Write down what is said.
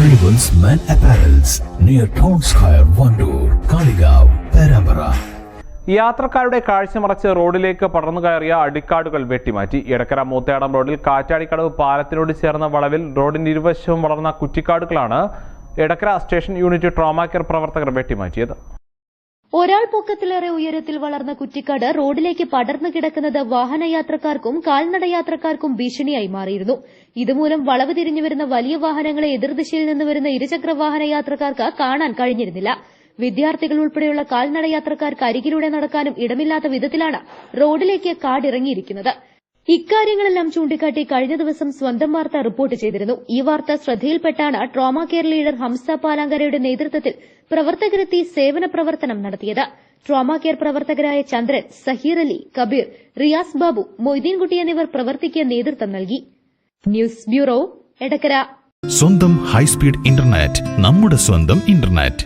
Arrivals Men Apparels near Town Square, Wandoor Kalikavu Perambara. യാത്രക്കാരുടെ കാഴ്ച മറച്ച് റോഡിലേക്ക് പടർന്നു കയറിയ അടിക്കാടുകൾ വെട്ടിമാറ്റി എടക്കര മൂത്തയാടം റോഡിൽ കാറ്റാടിക്കടവ് പാലത്തിനോട് ചേർന്ന വളവിൽ റോഡിന്റെ ഇരുവശവും വളർന്ന കുറ്റിക്കാടുകളാണ് Edakkara station unit trauma care പ്രവർത്തകർ വെട്ടിമാറ്റിയത് ഒരാൾ പൊക്കത്തിലേറെ ഉയരത്തിൽ വളർന്ന കുറ്റിക്കാട് റോഡിലേക്ക് പടർന്നു കിടക്കുന്നത് വാഹനയാത്രക്കാർക്കും കാൽനടയാത്രക്കാർക്കും ഭീഷണിയായി മാറിയിരുന്നു. ഇതുമൂലം വളവ് തിരിഞ്ഞു വരുന്ന വലിയ വാഹനങ്ങളെ എതിർദിശയിൽ നിന്ന് വരുന്ന ഇരുചക്ര വാഹന യാത്രക്കാർക്ക് കാണാൻ കഴിഞ്ഞിരുന്നില്ല. വിദ്യാർത്ഥികൾ ഉൾപ്പെടെയുള്ള കാൽനടയാത്രക്കാർക്ക് അരികിലൂടെ നടക്കാനും ഇടമില്ലാത്ത വിധത്തിലാണ് റോഡിലേക്ക് കാടിറങ്ങിയിരിക്കുന്നത്. ഇക്കാര്യങ്ങളെല്ലാം ചൂണ്ടിക്കാട്ടി കഴിഞ്ഞ ദിവസം സ്വന്തം വാർത്ത റിപ്പോർട്ട് ചെയ്തിരുന്നു. ഈ വാർത്ത ശ്രദ്ധയിൽപ്പെട്ടാണ് ട്രോമ കെയർ ലീഡർ ഹംസ പാലാങ്കരയുടെ നേതൃത്വത്തിൽ പ്രവർത്തകരെത്തി സേവന പ്രവർത്തനം നടത്തിയത്. ട്രോമ കെയർ പ്രവർത്തകരായ ചന്ദ്രൻ സഹീർ അലി കബീർ റിയാസ് ബാബു മൊയ്തീൻകുട്ടി എന്നിവർ പ്രവർത്തിക്ക് നേതൃത്വം നൽകി. News bureau Edakkara. സ്വന്തം ഹൈസ്പീഡ് ഇന്റർനെറ്റ് നമ്മുടെ സ്വന്തം ഇന്റർനെറ്റ്.